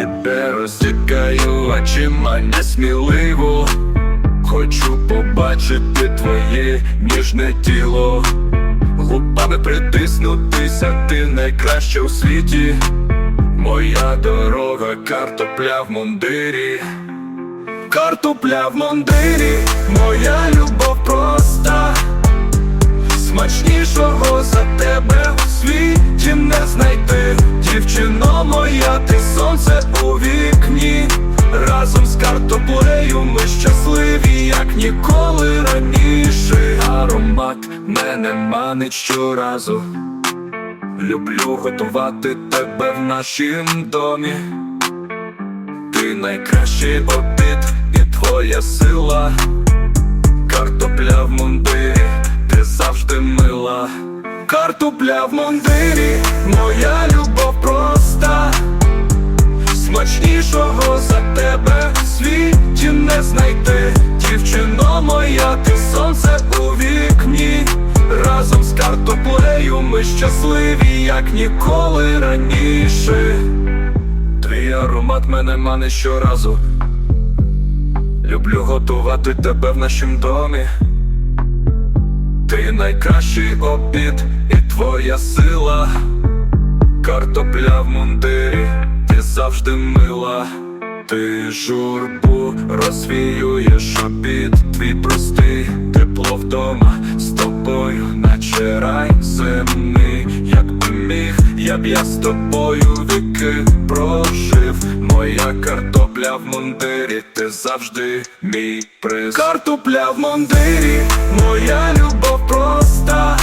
тебе розтікаю очима несміливо Хочу побачити твоє ніжне тіло. Губами притиснутися, ти найкраща у світі. Моя дорога, картопля в мундирі. Картопля в мундирі, моя любов проста ніколи раніше. Аромат мене манить щоразу. Люблю готувати тебе в нашім домі. Ти найкращий обід і твоя сила. Картопля в мундирі, ти завжди мила. Картопля в мундирі, моя любов проста сонце у вікні. Разом з картоплею ми щасливі, як ніколи раніше. Твій аромат мене мане щоразу. Люблю готувати тебе в нашім домі. Ти найкращий обід і твоя сила. Картопля в мундирі, ти завжди мила. Ти журбу розвіюєш обід Твій простий вдома з тобою, наче рай земний. Якби міг, я б я з тобою віки прожив. Моя картопля в мундирі, ти завжди мій приз. Картопля в мундирі, моя любов проста.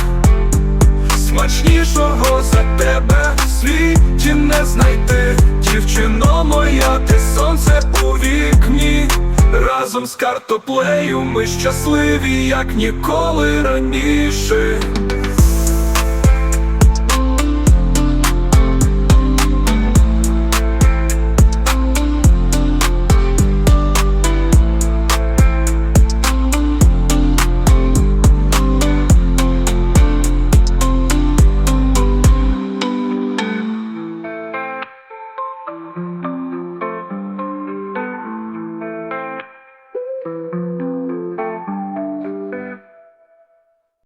Смачнішого за тебе Разом з картоплею. Ми щасливі, як ніколи раніше